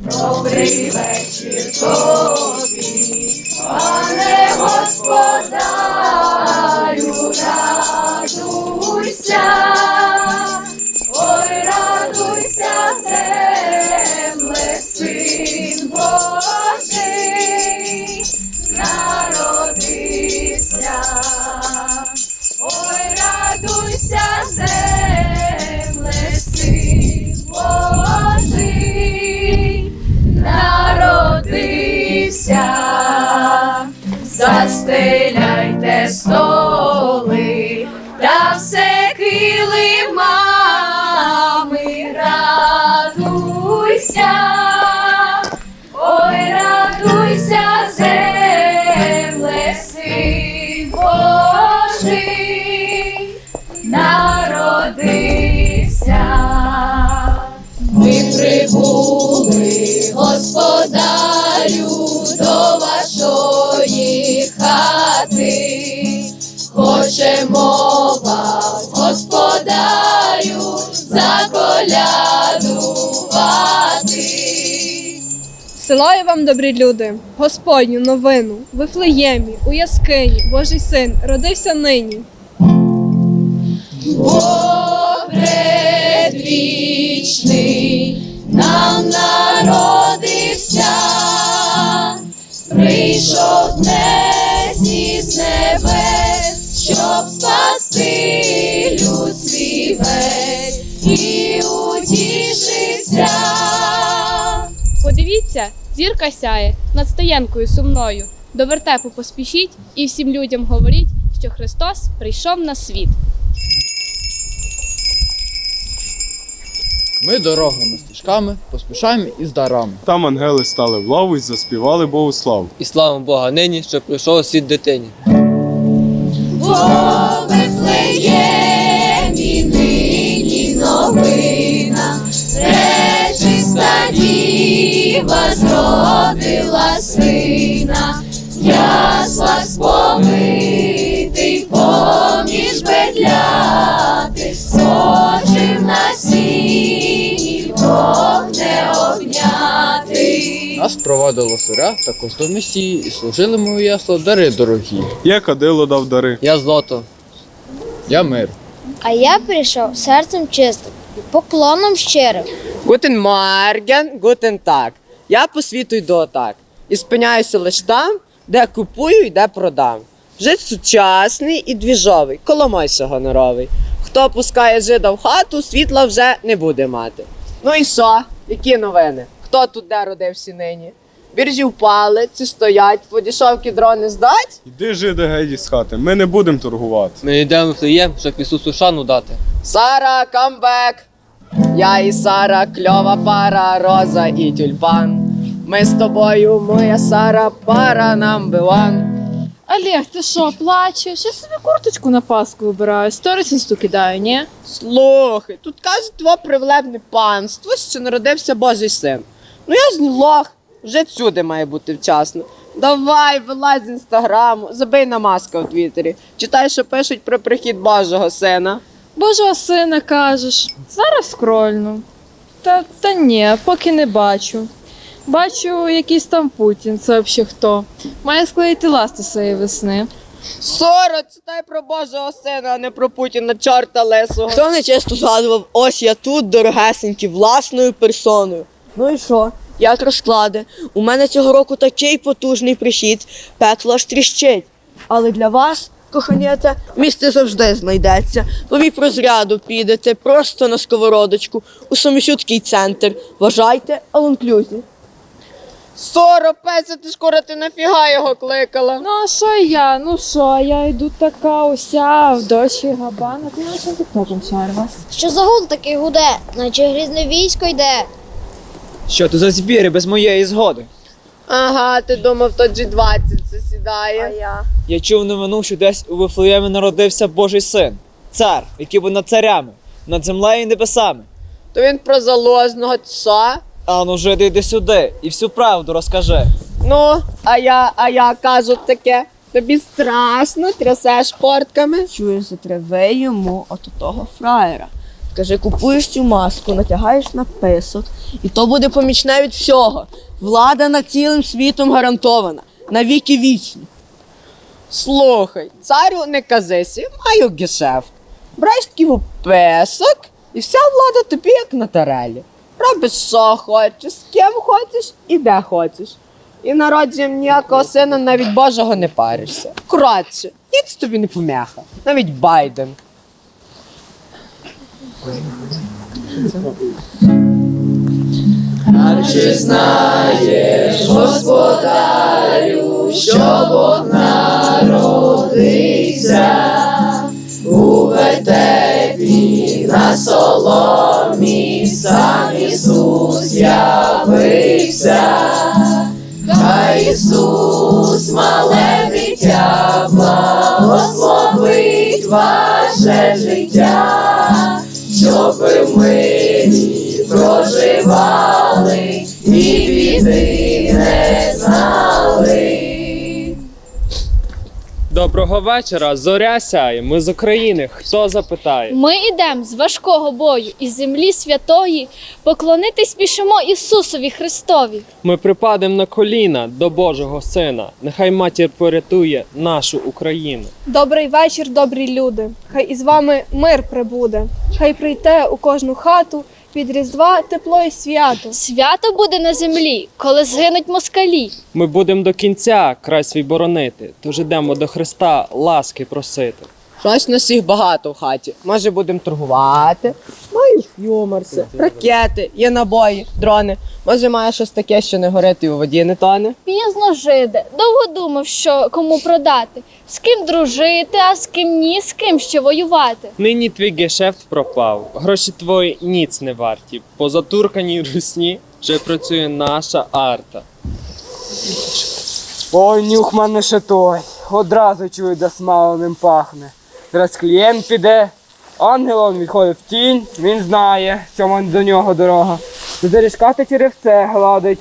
Добрий вечір Силаю вам, добрі люди, Господню новину, Вифлеємі, у яскині, Божий син, родився нині. Бог предвічний нам народився, зірка сяє над стоянкою сумною. До вертепу поспішіть і всім людям говоріть, що Христос прийшов на світ. Ми дорогами стежками поспішаємо із дарами. Там ангели стали в лаву і заспівали Богу славу. І слава Бога нині, що прийшов світ дитині. О діва зродила сина, ясла сповитий поміж бедляти, сочив на сіні, Бог не обнятий. Нас провадило суря також до месії, і служили ми у ясла дари дорогі. Я кадило дав дари. Я злото. Я мир. А я прийшов серцем чистим і поклоном щирим. Гутен Марген, гутен так. Я по світу йду отак. І спиняюся лиш там, де купую і де продам. Жит сучасний і двіжовий, коломойся гоноровий. Хто пускає жида в хату, світла вже не буде мати. Ну і що? Які новини? Хто тут де родився нині? Біржі впали, ці стоять, подішовки дрони здать? Іди жиде геді з хати, ми не будемо торгувати. Ми йдемо в Флеєм, щоб Ісусу шану дати. Сара, камбек! Я і Сара, кльова пара, роза і тюльпан. Ми з тобою, моя Сара, пара number one. Олег, ти що, плачеш? Я собі курточку на Пасху вибираю, сторіс інсту кидаю, ні? Слухай, тут кажуть тво привлебне панство, що народився Божий син. Ну я ж не лох, вже всюди має бути вчасно. Давай, вилазь з інстаграму, забий на маска в Твіттері. Читай, що пишуть про прихід Божого сина. Божого сина кажеш, зараз скрольну. Та, та ні, поки не бачу. Бачу, якийсь там Путін, це взагалі хто. Має склеїти ласти своєї весни. Соро, читай про Божого сина, а не про Путіна, чорта лесого. Хто не чисто згадував, ось я тут, дорогесенький, власною персоною. Ну і що? Як розклади? У мене цього року такий потужний прихід, пекло аж тріщить. Але для вас, коханєте, місце завжди знайдеться. Ви в розряду підете просто на сковородочку у самосюдський центр. Вважайте all-inclusive. Соро, песя, ти скоро ти нафіга його кликала? Ну а що я? Ну що, я йду така уся в дощі габана. Ти наче тіктоком шар вас. Що за гул такий гуде, наче грізне військо йде. Що ти за збіри без моєї згоди? Ага, ти думав, то G20 це сідає. А я. Я чув новину, що десь у Вифлеємі народився Божий син, цар, який був над царями, над землею і небесами. То він про заложного що? А ну жиди, йди сюди і всю правду розкажи. Ну, а я, а я кажу таке. Тобі страшно, трясеш портками. Чуєш, затреви йому от того фраєра. Скажи, купуєш цю маску, натягаєш на писок, і то буде помічне від всього. Влада над цілим світом гарантована. На віки вічні. Слухай, царю не казися, маю гешефт. Бреш в песок, і вся влада тобі як на тарелі. Робиш, що хочеш, з ким хочеш і де хочеш. І народженням ніякого сина навіть Божого не паришся. Коротше, ніц тобі не помяха. Навіть Байден. Чи знаєш, господарю, що Бог народився у вертепі на соломі, сам Ісус явився, хай Ісус, мале дитя, благословить ваше життя, щоб в проживали і біди не знали. Доброго вечора, зоря сяє. Ми з України. Хто запитає? Ми йдемо з важкого бою із землі святої, поклонитись пішемо Ісусові Христові. Ми припадемо на коліна до Божого Сина. Нехай матір порятує нашу Україну. Добрий вечір, добрі люди. Хай із вами мир прибуде. Хай прийде у кожну хату від Різдва тепло і свято. Свято буде на землі, коли згинуть москалі. Ми будемо до кінця край свій боронити, тож ідемо до Христа ласки просити. Щось нас їх багато в хаті. Може будемо торгувати. Маю юморси, ракети, є набої, дрони. Може має щось таке, що не горить і у воді не тоне. Пізно жиде, довго думав, що кому продати, з ким дружити, а з ким ні, з ким ще воювати. Нині твій гешефт пропав. Гроші твої ніц не варті. По затурканій русні вже працює наша арта. Ой, нюх мене ще той. Одразу чую, де смаленим пахне. Зараз клієнт піде. Ангел он відходить в тінь, він знає, цьому до нього дорога. До доріжкати черевце гладить,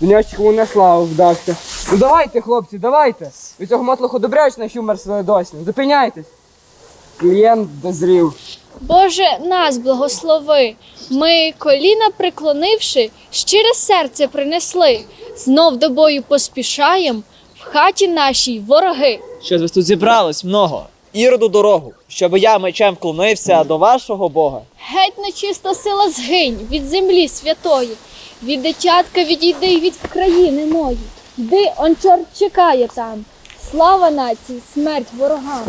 до нього на славу вдався. Ну давайте, хлопці, давайте. Ви цього мотлоху добряч на своє досі. Зупиняйтесь. Клієнт дозрів. Боже, нас благослови. Ми, коліна приклонивши, щире серце принесли. Знов до бою поспішаєм, в хаті нашій вороги. Що ви тут зібрались много? Іроду дорогу, щоб я мечем вклонився до вашого Бога. Геть нечиста сила згинь від землі святої. Від дитятка відійди й від країни мої. Йди, он чорт чекає там. Слава нації, смерть ворогам.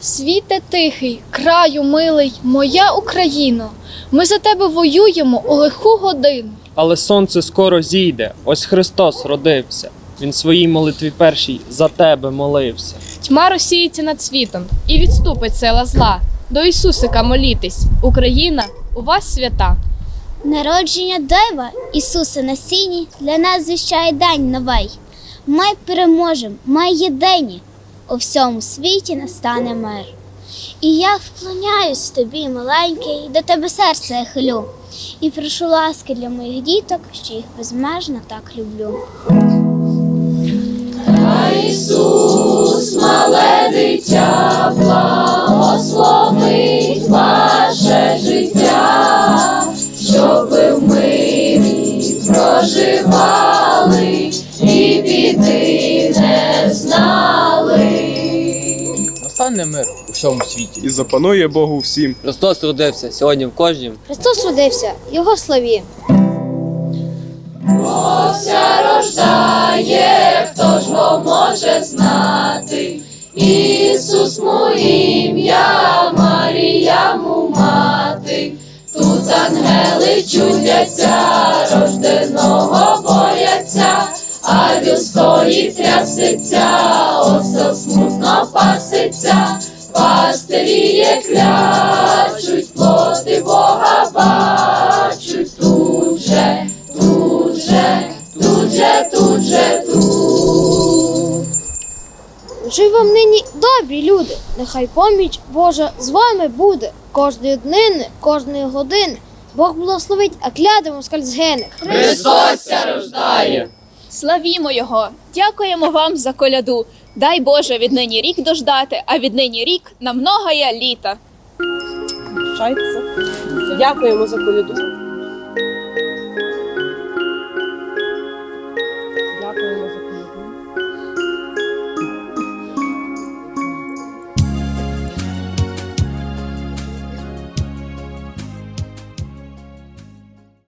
Світе тихий, краю милий, моя Україно. Ми за тебе воюємо у лиху годину. Але сонце скоро зійде. Ось Христос родився. Він своїй молитві першій за тебе молився. Тьма розсіється над світом і відступить сила зла. До Ісусика молітесь, Україна у вас свята. Народження дива Ісуса на сіні для нас звіщає день новий. Ми переможемо, ми єдині. У всьому світі настане мир. І я вклоняюсь тобі, маленький, до тебе серце я хилю. І прошу ласки для моїх діток, що їх безмежно так люблю. Ісус, мале дитя, благословить ваше життя, щоб ви в мирі проживали і біди не знали. Настане мир у всьому світі. І запанує Богу всім. Христос родився сьогодні в кожнім. Христос родився, Його славі. Ося рождає, хто ж го може знати? Ісус му ім'я, Марія му мати. Тут ангели чудяться, рожденого бояться, а стоїть трясеться, осел смутно паситься, пастирі є клячуть, плоти Бога бачуть тут же, тут же, тут же, тут же, тут. Жив вам нині добрі люди, нехай поміч Божа з вами буде. Кожної днини, кожної години. Бог благословить, а кляде москаль згине. Христос рождає. Славімо Його! Дякуємо вам за коляду. Дай Боже віднині рік дождати, а віднині рік на многоя літа. Дякуємо за коляду.